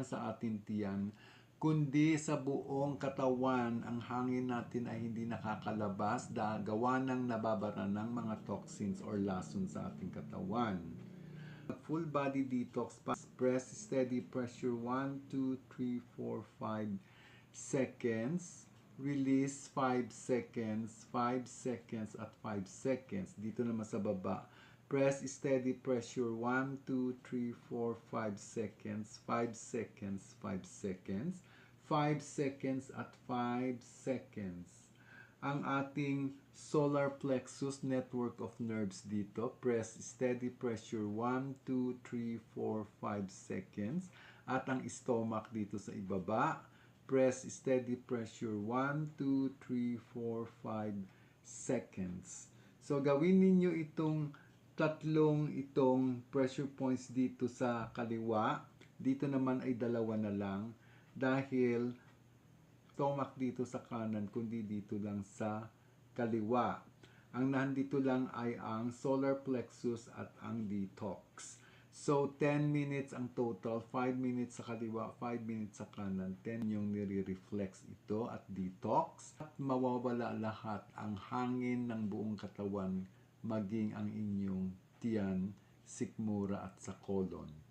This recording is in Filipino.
lang sa ating tiyan, kundi sa buong katawan ang hangin natin ay hindi nakakalabas dahil gawa ng nababara ng mga toxins or lason sa ating katawan. Full body detox, pa- press steady pressure 1, 2, 3, 4, 5 seconds. Release 5 seconds, 5 seconds at 5 seconds. Dito naman sa baba, press steady pressure 1, 2, 3, 4, 5 seconds, 5 seconds, 5 seconds, 5 seconds at 5 seconds ang ating solar plexus network of nerves dito. Press steady pressure 1, 2, 3, 4, 5 seconds. At ang stomach dito sa ibaba. Press steady pressure 1, 2, 3, 4, 5 seconds. So gawin ninyo itong tatlong itong pressure points dito sa kaliwa. Dito naman ay dalawa na lang dahil stomach dito sa kanan, kundi dito lang sa kaliwa. Ang nandito lang ay ang solar plexus at ang detox. So, 10 minutes ang total, 5 minutes sa kaliwa, 5 minutes sa kanan, 10 yung nire-reflex ito at detox. At mawawala lahat ang hangin ng buong katawan, maging ang inyong tiyan, sikmura at sa colon.